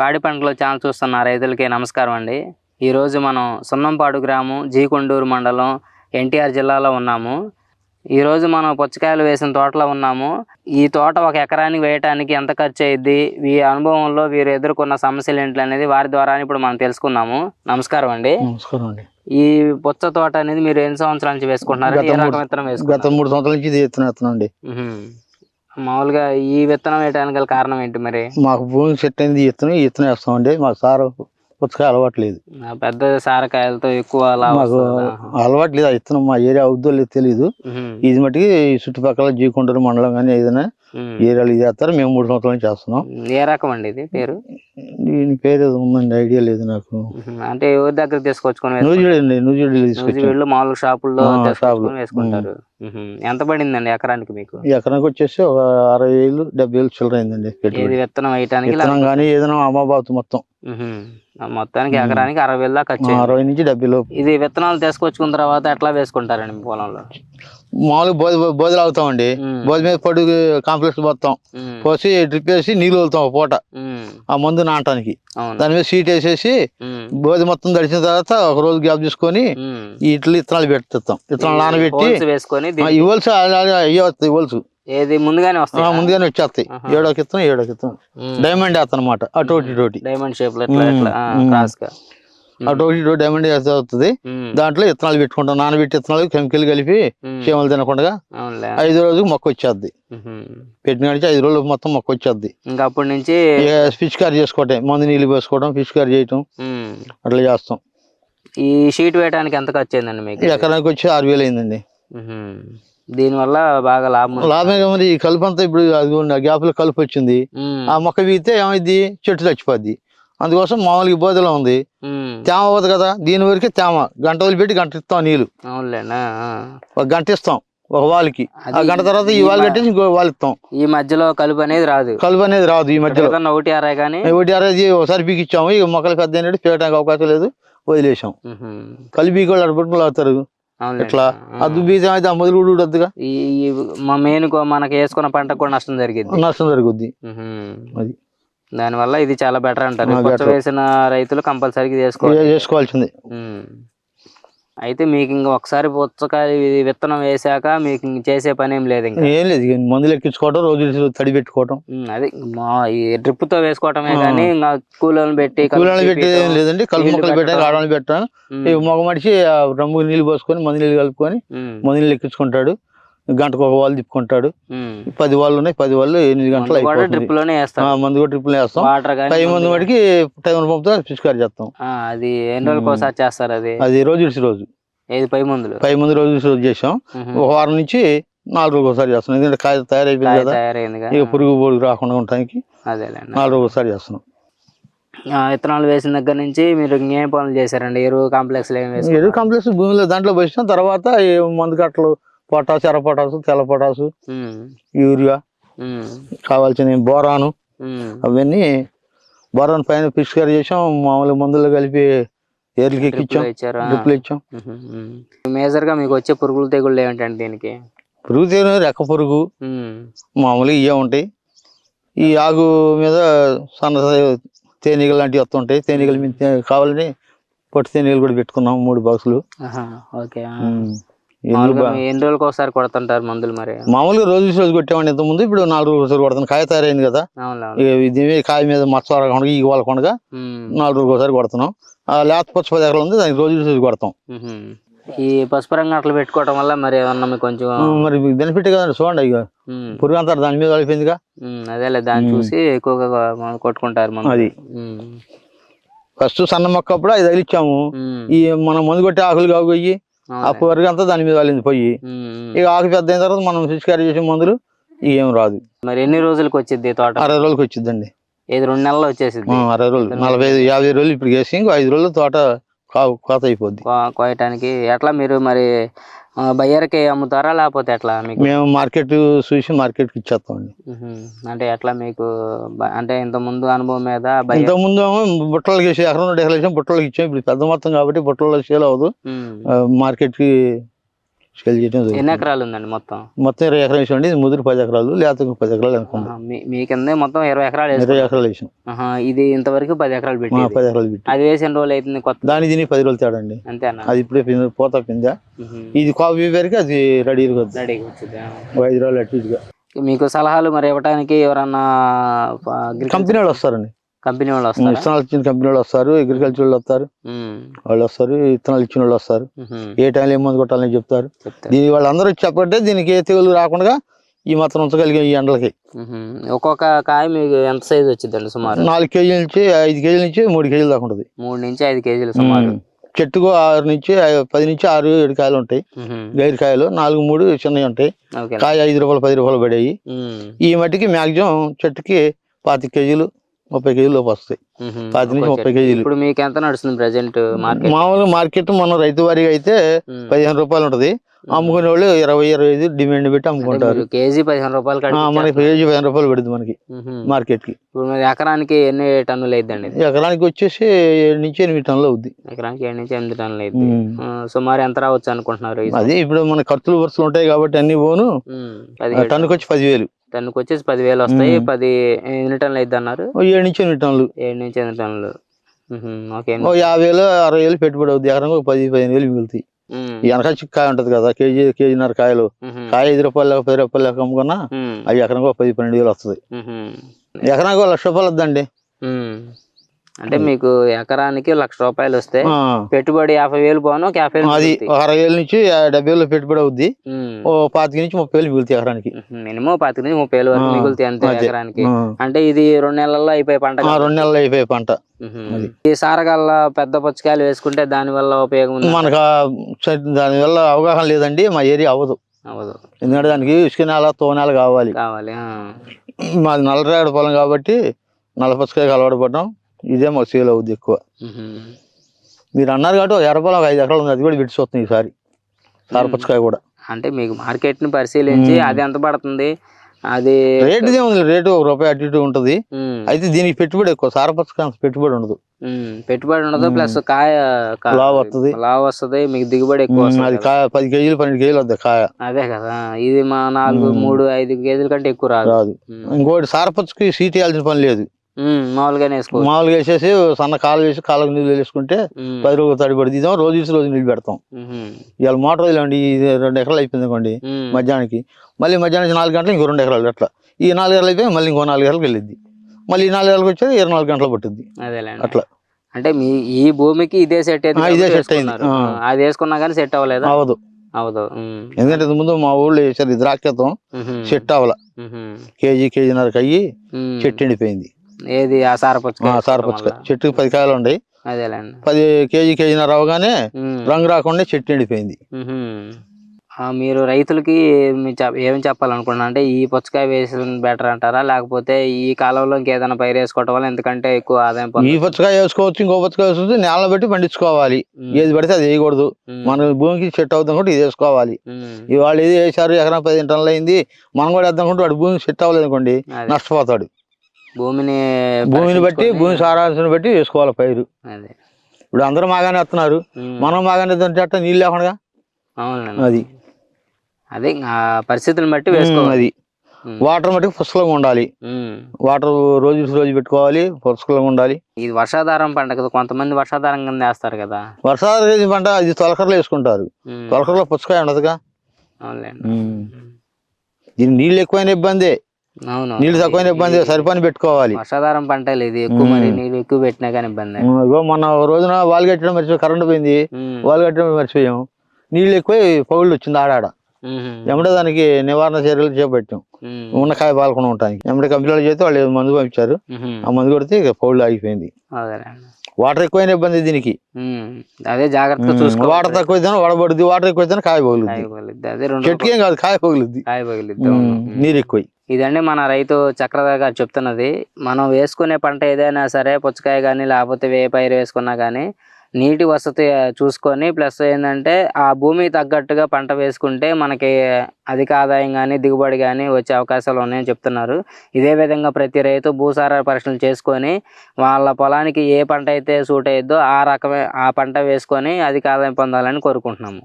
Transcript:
పాడి పంటలు ఛానల్ చూస్తున్న రైతులకి నమస్కారం అండి. ఈరోజు మనం సున్నంపాడు గ్రామం జీకొండూరు మండలం ఎన్టీఆర్ జిల్లాలో ఉన్నాము. ఈరోజు మనం పుచ్చకాయలు వేసిన తోటలో ఉన్నాము. ఈ తోట ఒక ఎకరానికి వేయటానికి ఎంత ఖర్చు అయ్యిద్ది ఈ అనుభవంలో వీరు ఎదుర్కొన్న సమస్యలు ఏంటి అనేది వారి ద్వారా ఇప్పుడు మనం తెలుసుకుందాము. నమస్కారం అండి. నమస్కారం అండి. ఈ పుచ్చ తోట అనేది మీరు ఎన్ని సంవత్సరాల నుంచి వేసుకుంటున్నారు? ఏ గత రకం మూడు- గత సంవత్సరాల నుంచి ఇది అండి. మామూలుగా ఈ విత్తనం వేయడానికి గల కారణం ఏంటి మరి? మాకు భూమి సెట్ అయింది ఎత్తున ఎత్తున వేస్తామండి. మా సారు పుచ్చకాయ అలవాటు లేదు. పెద్ద సారకాయలతో ఎక్కువ మాకు? అలవాటు లేదు. ఆ ఇత్తనం మా ఏరియా అవుద్దో లేదు తెలియదు. ఇది మటుకి చుట్టుపక్కల జీకొండూరు మండలం కానీ ఏదైనా. ఏరియాలు ఇది చేస్తారు. మేము మూడు సంవత్సరాల నుంచి చేస్తున్నాం. ఏ రకం అండి ఇది పేరు? దీని పేరు ఏదో ఉందండి. ఐడియా లేదు నాకు. అంటే ఎవరి దగ్గర తీసుకొచ్చుకొని వేసుకుంటారు? నూజివీడు తీసుకొచ్చాం. మామూలు షాపుల్లో షాపులో. వేసుకుంటారు. ఎంత పడిందండి ఎకరానికి మీకు? ఎకరానికి వచ్చేసి ఒక అరవై వేలు డెబ్బై వేలు చిల్లర అయిందండి ఏది పెట్టుబడి విత్తనం వేయటానికి విత్తనం కానీ ఏదైనా అమ్మబాబు మొత్తం. మొత్తానికి ఎకరానికి అరవై వేలు దాకా. అరవై నుంచి డెబ్బై లోపు. ఇది విత్తనాలు తీసుకొచ్చుకున్న తర్వాత ఎట్లా వేసుకుంటారండి మీ పొలంలో? మామూలుగా బోధ బోధలు అవుతామండి. బోధ మీద పడు కాంప్లెక్స్ పోతాం. పోసి డ్రిప్ వేసి నీళ్ళు వదులుతాం ఒక పూట. ఆ మందు నాటడానికి. దాని మీద సీట్ వేసేసి. బోధి మొత్తం తడిచిన తర్వాత ఒక రోజు గ్యాప్ తీసుకొని ఇట్లా ఇత్తనాలు పెడతాం. ఇత్తనాలు నానబెట్టి వేసుకొని ఆ, దీన్ని- ఏది ముందుగానే వస్తాయి. ముందుగానే వచ్చేస్తాయి. ఏడో కిత్తం ఏడో కిత్తం. డైమండ్ వేస్తాం అనమాట అటు ఒకటి ఇటు ఒకటి. డైమండ్ షేప్లో. క్రాస్గా. డైమండ్ వేస్తే ఉమ్. దాంట్లో ఇత్తనాలు పెట్టుకుంటాం. నానబెట్టి ఇత్తనాలు కెమికల్ కలిపి. చీమలు తినకుండా ఐదు రోజులకు మొక్క వచ్చేద్ది. ఉహుం. పెట్టిన నుంచి ఐదు రోజులు మొత్తం మొక్క వచ్చేద్ది. ఇంకా అప్పటి నుంచి ఫిష్ కర్రీ చేసుకోవటం మందు నీళ్ళు పోసుకోవడం ఫిష్ కర్రీ చేయటం. అట్లా చేస్తాం. ఈ షీట్ వేయడానికి ఎంత ఖర్చు అయిందండి మీకు? ఎకరానికి వచ్చి ఆరు వేలు అయిందండి. దీనివల్ల బాగా లాభం ఉంది. లాభమే మరి ఈ కలుపు అంతా ఇప్పుడు అది గ్యాప్లో కలుపు వచ్చింది. ఆ మొక్క వీగితే ఏమైంది చెట్టు చచ్చిపోద్ది అందుకోసం మామూలుగా బోధలో ఉంది. తేమ అవ్వదు కదా దీని వరకే తేమ గంట వదిలిపెట్టి గంట ఇస్తాం నీళ్ళు. ఒక గంట ఇస్తాం ఒక వాల్కి ఆ గంట తర్వాత ఈ మ- కట్టేసి ఇంకో వాల్ ఇస్తాం ఈ మధ్యలో కలుపు అనేది రాదు కలుపు అనేది రాదు ఈ మధ్యలో ఒకటి అరే కానీ ఒకటి అరేది ఒకసారి పీకిచ్చాము ఇక మొక్కలు పెద్ద పీకడానికి అవకాశం లేదు వదిలేసాం. కలిపి వాళ్ళు అడుపుకుంటూ లాగుతారు అవునులే. ఎట్లా? ఆ. అద్దు బీజం అయితే ఆ మొదలు కూడా ఊడొద్దుగా ఈ మా మెయిన్ మనకి వేసుకున్న పంటకు కూడా నష్టం జరిగింది నష్టం జరుగుద్ది. అది. దానివల్ల ఇది చాలా బెటర్ అంటారు. వేసిన రైతులు కంపల్సరీగా చేసుకోవాలి చేసుకోవాల్సింది. అయితే మీకు ఇంకా ఒకసారి పుచ్చకాయ విత్తనం వేసాక మీకు ఇంక చేసే పని ఏం లేదు ఇంకా ఏం లేదు మందులు ఎక్కించుకోవటం రోజు తడి పెట్టుకోవటం అదే మా ఈ డ్రిప్తో వేసుకోవటమే. కానీ ఇంకా కూలీలను పెట్టి కూలీలను పెట్టేది ఏం. లేదండి కలుపు మొక్కలు పెట్టడం. ఆడవాళ్ళు పెట్టాను మగ మనిషి ఆ రమ్ము నీళ్ళు పోసుకొని మందు నీళ్ళు కలుపుకొని మందు నీళ్ళు ఎక్కించుకుంటాడు గంటకు ఒక వాళ్ళు తిప్పుకుంటాడు. పది వాళ్ళు ఉన్నాయి పది వాళ్ళు ఎనిమిది గంటలు అయిపోతుంది. మందు కూడా ట్రిప్పులు వేస్తాం. పై మందు వాడికి టైం పంపుతా పిచికారి చేస్తాం. అది ఎన్ని రోజులకు ఒకసారి చేస్తారు అది? అది రోజు ఇడిచి రోజు. పై మందులు? పై మంది రోజు రోజు చేసాం. ఒక వారం నుంచి నాలుగు రోజులు ఒకసారి చేస్తున్నాం. ఎందుకంటే కాయ తయారైపోయింది కదా. ఇక పురుగు పొరుగు రాకుండా ఉండటానికి నాలుగు రోజులు ఒకసారి చేస్తున్నాం. ఆ, విత్తనాలు వేసిన దగ్గర నుంచి మీరు ఇంకేం పనులు చేశారండి? ఎరువు కాంప్లెక్స్ ఏం ఎరువు కాంప్లెక్స్ భూమిలో దాంట్లో పోసినాం. తర్వాత మందు కట్టలు పొటాసు ఎర్ర పొటాసు తెల్ల పొటాసు యూరియా కావాల్సిన బోరాను అవన్నీ బోరాన్ పైన పిచికారి చేసాం. మామూలు మందులు కలిపి ఏర్లకి ఎక్కించాం ఇచ్చారు? డ్రిప్లు ఇచ్చాం. మేజర్గా మీకు వచ్చే పురుగులు తెగుళ్ళు ఏమిటండి దీనికి? పురుగు తేను రెక్క పురుగు. ఉమ్, మామూలుగా ఇవే ఉంటాయి. ఈ ఆకు మీద సన్న తేనీగలు లాంటివి వస్తుంటాయి తేనీగలు కావాలని పొట్టి తేనీగలు కూడా పెట్టుకున్నాం మూడు బాక్సులు. ఓకే. ఎన్ని రోజులకు ఒకసారి కొడుతుంటారు మందులు మరి? మామూలుగా రోజు రోజు కొట్టేవాడిని ఇంత ముందు ఇప్పుడు నాలుగు రోజులు ఒకసారి కొడతాను. కాయ తయారైంది కదా. దీని కాయ మీద మచ్చ రాకుండా ఈ వాళ్ళకుండా నాలుగు రోజులు ఒకసారి కొడుతున్నాం. ఆ లేత పచ్చ పది ఎకరాలు ఉంది దానికి రోజు రోజు కొడతాం. ఈ పసుపు రంగు అట్లా పెట్టుకోవటం వల్ల మరి ఏమన్నా మీకు కొంచెం మరి బెనిఫిట్ కదండి చూడండి ఇక. పురుగు అంతా దాని మీద అయిపోయిందిగా ఉమ్, అదేలే దాన్ని చూసి ఎక్కువగా కొట్టుకుంటారు మందు అది. ఫస్ట్ సన్న మొక్క అప్పుడు ఇచ్చాము. ఉమ్, ఈ మనం మందు కొట్టి ఆకులు కాగొయ్యి ఆ. పురుగు అంతా దాని మీద వాళ్ళింది పోయి. ఇక ఆకు పెద్ద అయిన తర్వాత మనం పిచికారీ చేసే మందులు ఇక ఏం రాదు. మరి ఎన్ని రోజులకు వచ్చింది తోట? అరవై రోజులకి వచ్చిందండి ఇది రెండు నెలలు వచ్చేసింది అరవై రోజులు. నలభై ఐదు యాభై రోజులు ఇప్పుడు వేసి ఇంకో ఐదు రోజులు తోట కోత అయిపోద్ది. కోయటానికి ఎట్లా మీరు మరి బయ్యర్కి అమ్ముతారా లేకపోతే ఎట్లా మీకు? మేము మార్కెట్ చూసి మార్కెట్కి ఇచ్చేస్తామండి. అంటే ఎట్లా మీకు బ- అంటే ఇంత ముందు అనుభవం మీద బయ్యర్ ఇంతకు ముందు ఏమో బుట్టలకి వేసి ఎకరం రెండు ఎకరాలు వేసాం బుట్టలకి ఇచ్చాం. ఇప్పుడు పెద్ద మొత్తం కాబట్టి బుట్టలలో సేల్ అవ్వదు. మార్కెట్కి సేల్ చేయడం ఎన్ని ఎకరాలు ఉందండి మొత్తం? మొత్తం ఇరవై ఎకరాలు వేసాం ఇది ముదురు పది ఎకరాలు లేత పది ఎకరాలు అనుకుంది ఆహా, మీ కిందే మొత్తం ఇరవై ఎకరాలు ఇరవై. ఎకరాలు వేసాం. ఇది ఇంతవరకు పది ఎకరాలు పెట్టి పది ఎకరాలు పెట్టి అది వేసిన రోజులు అవుతుంది కొత్త దాని దీని పది రోజులు తేడా అండి. అంతేనా? అది ఇప్పుడే పోతా పిందా. ఇది కాఫీ వరకు అది రెడీగా వద్దు రెడీగా వచ్చింది ఆ. ఓ ఐదు రోజులు అటు ఇటుగా. మీకు సలహాలు మరి ఇవ్వడానికి ఎవరన్నా కంపెనీ వాళ్ళు వస్తారండి. కంపెనీ వాళ్ళు వస్తారా? విత్తనాలు ఇచ్చిన కంపెనీ వాళ్ళు వస్తారు అగ్రికల్చర్ వాళ్ళు వస్తారు. వాళ్ళు వస్తారు విత్తనాలు ఇచ్చిన వాళ్ళు వస్తారు. ఏ టైంలో ఏ మందు కొట్టాలని చెప్తారు. దీని వాళ్ళందరూ చెప్పంటే దీనికి ఏ తెగులు రాకుండా ఈ మాత్రం ఉంచగలిగే ఈ ఎండలకి. ఒక్కొక్క కాయ మీకు ఎంత సైజ్ వచ్చిందండి సుమారు? నాలుగు కేజీల నుంచి ఐదు కేజీల నుంచి మూడు కేజీల దాకా ఉంటుంది. మూడు నుంచి ఐదు కేజీలు సుమారు. చెట్టుకు ఆరు నుంచి పది నుంచి ఆరు ఏడు కాయలు ఉంటాయి. ఉహుం. గైరు కాయలు నాలుగు మూడు చిన్నవి ఉంటాయి. కాయ ఐదు రూపాయలు పది రూపాయలు పడేవి ఈ మట్టికి మ్యాక్సిమం చెట్టుకి పాతి కేజీలు ముప్పై కేజీలు లోపు వస్తాయి. పాతి నుంచి ముప్పై. కేజీలు. ఇప్పుడు మీకు ఎంత నడుస్తుంది ప్రజెంట్ మార్కెట్ మామూలుగా మార్కెట్ మనం రైతు వారిగా అయితే. పదిహేను రూపాయలు ఉంటది. అమ్ముకునే వాళ్ళు ఇరవై ఇరవై ఐదు డిమాండ్ పెట్టి అమ్ముకుంటారు. కేజీ పదిహేను రూపాయలు మనకి కేజీ పదిహేను రూపాయలు పడుతుంది మనకి మార్కెట్కి ఇప్పుడు మరి ఎకరానికి ఎన్ని టన్నులు అయిద్దండి ఎకరానికి వచ్చేసి ఏడు నుంచి ఎనిమిది టన్నులు అవుద్ది. ఎకరానికి ఏడు నుంచి ఎనిమిది టన్నులు అయింది సుమారు ఎంత రావచ్చు అనుకుంటున్నారు అదే ఇప్పుడు మన ఖర్చులు వరుసలు ఉంటాయి కాబట్టి అన్ని పోను. టన్నుకి వచ్చి పదివేలు. టన్నుకి వచ్చేసి పదివేలు వస్తాయి. పది ఎన్ని టన్నులు అయిద్ది అన్నారు ఏడు నుంచి ఎనిమిది టన్నులు. ఏడు నుంచి ఎనిమిది టన్నులు. ఉహుం, ఓకే. యాభై వేలు అరవై వేలు పెట్టుబడి అవుద్ది. ఎకరానికి ఒక పది పదిహేను వేలు మిగులుతాయి. వెనక కాయ ఉంటది కదా కేజీ కేజీన్నర కాయలు. కాయ ఐదు రూపాయలు పది రూపాయలు లెక్క అమ్ముకున్నా అవి ఎకరానికి ఒక పది పన్నెండు వేలు వస్తుంది. ఎకరానికి ఒక లక్ష రూపాయలు వద్దండి. అంటే మీకు ఎకరానికి లక్ష రూపాయలు వస్తే పెట్టుబడి యాభై వేలు పోను ఒక యాభై అది అరవై వేల నుంచి డెబ్బై వేలు పెట్టుబడి అవుద్ది. ఓ పాతిక నుంచి ముప్పై వేలు మిగులుతాయి ఎకరానికి. మినిమం పాతిక నుంచి ముప్పై వేలు వరకు మిగులుతాయి అంతే. ఎకరానికి. అంటే ఇది రెండు నెలల్లో అయిపోయే పంట. రెండు నెలలు అయిపోయే పంట. ఈ సారగల్ల పెద్ద పుచ్చకాయలు వేసుకుంటే దాని వల్ల ఉపయోగం ఉంది? మనకు ఆ చె- దానివల్ల అవగాహన లేదండి మా ఏరియా అవ్వదు. అవ్వదు. ఎందుకంటే దానికి ఇసుక నేల తో నేల కావాలి కావాలి. మాది నల్లరేగడ పొలం కాబట్టి నల్లపచ్చకాయకి అలవాటు పడ్డాం. ఇదే మాకు సేల్ అవుద్ది ఎక్కువ. మీరు అన్నారు కాబట్టి ఒక ఎర్రపొలం ఒక ఐదు ఎకరాలు ఉంది. అది కూడా విడిచిపోతుంది ఈసారి. సారపచ్చకాయ కూడా. అంటే మీకు మార్కెట్ని పరిశీలించి అది ఎంత పడుతుంది? అది రేటు ఉంది. రేటు ఒక రూపాయి అటు ఇటు ఉంటుంది. అయితే దీనికి పెట్టుబడి ఎక్కువ. సారపచ్చకాయ పెట్టుబడి ఉండదు. పెట్టుబడి ఉండదు. ప్లస్ కాయ లావు వస్తది. లావు వస్తుంది. మీకు దిగుబడి ఎక్కువ అది కాయ పది కేజీలు పన్నెండు కేజీలు వద్ద కాయ. అదే కదా. ఇది మా నాలుగు మూడు ఐదు కేజీల కంటే ఎక్కువ రాదు. రాదు. ఇంకోటి సారపచ్చకి సీట్ వేయాల్సిన పని లేదు. మామూలుగానే మామూలుగా వేసేసి సన్న కాలు వేసి కాళ్ళకు నీళ్ళు వేసుకుంటే పది రోజులు తడి పడుతుంది. ఇదేమో రోజు తీసి రోజు నీళ్ళు పెడతాం. ఇవాళ మోటార్ ఇలాంటి రెండు ఎకరాలు అయిపోయింది అనుకోండి మధ్యాహ్నానికి. మళ్ళీ మధ్యాహ్నం నాలుగు గంటలు ఇంకో రెండు ఎకరాలు అట్లా. ఈ నాలుగు ఎకరాలు అయిపోయి మళ్ళీ ఇంకో నాలుగు ఎకరాలకు వెళ్ళిద్ది. మళ్ళీ ఈ నాలుగు ఎకరాలకు వచ్చేది ఇరవై నాలుగు గంటలు పట్టుద్ది. అట్లా. అంటే మీ ఈ భూమికి ఇదే సెట్ ఇదే set అయింది. అది వేసుకున్నా కానీ సెట్ అవ్వలేదా? అవదు ఉమ్, ఎందుకంటే ముందు మా ఊళ్ళో వేసారు ద్రాక్షతం చెట్టు అవ్వాల. ఉహుం, కేజీ కేజీన్నరకు అయ్యి. చెట్టు ఎండిపోయింది. ఏది ఆ సారపుచ్చకాయ సారపచ్చకాయ చెట్టుకి పది కాయలు ఉన్నాయి అదేలేండి. పది కేజీ కేజీన్నర అవగానే రంగు రాకుండా చెట్టు ఎండిపోయింది. మీరు రైతులకి ఏమి చెప్పాలనుకున్నా అంటే ఈ పుచ్చకాయ వేసిన బెటర్ అంటారా? లేకపోతే ఈ కాలంలో ఇంకేదైనా పైరు వేసుకోవటం వల్ల ఎందుకంటే ఎక్కువ ఆదాయం ఈ. పచ్చకాయ వేసుకోవచ్చు ఇంకో పచ్చకాయ వేసుకోవచ్చు నేల బట్టి పండించుకోవాలి. ఏది పడితే అది వేయకూడదు. మన భూమికి సెట్ అవుతాం కూడా ఇది వేసుకోవాలి. ఇవాళ ఇది వేసారు ఎకరం పదిహేను టన్నులు అయింది. మనం కూడా వేద్దాం అనుకుంటే వాడు భూమికి సెట్ అవ్వలేదు అనుకోండి. నష్టపోతాడు. భూమిని భూమిని బట్టి భూమి సారాంశాన్ని బట్టి వేసుకోవాలి పైరు. అదే. ఇప్పుడు అందరూ మాగానే వేస్తున్నారు. మనం మాగానే అట్ట నీళ్ళు లేకుండా? అవునండి అది. అదే పరిస్థితులను బట్టి వేసుకోవాలి. అది. వాటర్ మట్టి పుష్కలంగా ఉండాలి. వాటర్ రోజు రోజు పెట్టుకోవాలి పుష్కలంగా ఉండాలి. ఇది వర్షాధారం పంట కదా కొంతమంది వర్షాధారం కింద వేస్తారు కదా. వర్షాలు పంట అది తొలకరలో వేసుకుంటారు. తొలకరలో పుచ్చకాయ ఉండదుగా? దీనికి నీళ్ళు ఎక్కువైన ఇబ్బంది. నీళ్ళు తక్కువైన ఇబ్బంది సరిపని పెట్టుకోవాలి. వర్షాధారం పంటలు ఇది ఎక్కువ మరి నీళ్ళు ఎక్కువ పెట్టినా కానీ ఇబ్బంది ఇగో మొన్న రోజున వాల్ కట్టడం మర్చిపోయి కరెంట్ పోయింది వాల్ కట్టడం మర్చిపోయాం. నీళ్ళు ఎక్కువ పౌళ్ళు వచ్చింది ఆడాడ. ఎమ్మడే దానికి నివారణ చర్యలు చేపట్టాం. ఉమ్, ఉన్న కాయ పాలకుండా ఉండటానికి ఎమ్మడే కంపెనీలు చేస్తే వాళ్ళు ఏదో మందు పంపించారు. ఆ మందు కొడితే ఇక పౌళ్ళు ఆగిపోయింది. వాటర్ ఎక్కువైన ఇబ్బంది దీనికి. అదే జాగ్రత్తగా చూసుకోవాలి. వాటర్ తక్కువ వడబడుద్ది వాటర్ ఎక్కువ కాయ పగులుద్ది. చెట్టుకి కాదు కాయ పగులుద్ది. కాయ పగిలిద్ది. నీరు ఎక్కువ. ఇదండి మన రైతు చక్రధర్ గారు చెప్తున్నది. మనం వేసుకునే పంట ఏదైనా సరే పుచ్చకాయ కానీ లేకపోతే వే పైరు వేసుకున్నా కానీ నీటి వసతి చూసుకొని ప్లస్ ఏంటంటే ఆ భూమికి తగ్గట్టుగా పంట వేసుకుంటే మనకి అధిక ఆదాయం కానీ దిగుబడి కానీ వచ్చే అవకాశాలు ఉన్నాయని చెప్తున్నారు. ఇదే విధంగా ప్రతి రైతు భూసార పరీక్షలు చేసుకొని వాళ్ళ పొలానికి ఏ పంట అయితే సూట్ అయ్యిద్దో ఆ రకమే ఆ పంట వేసుకొని అధిక ఆదాయం పొందాలని కోరుకుంటున్నాము.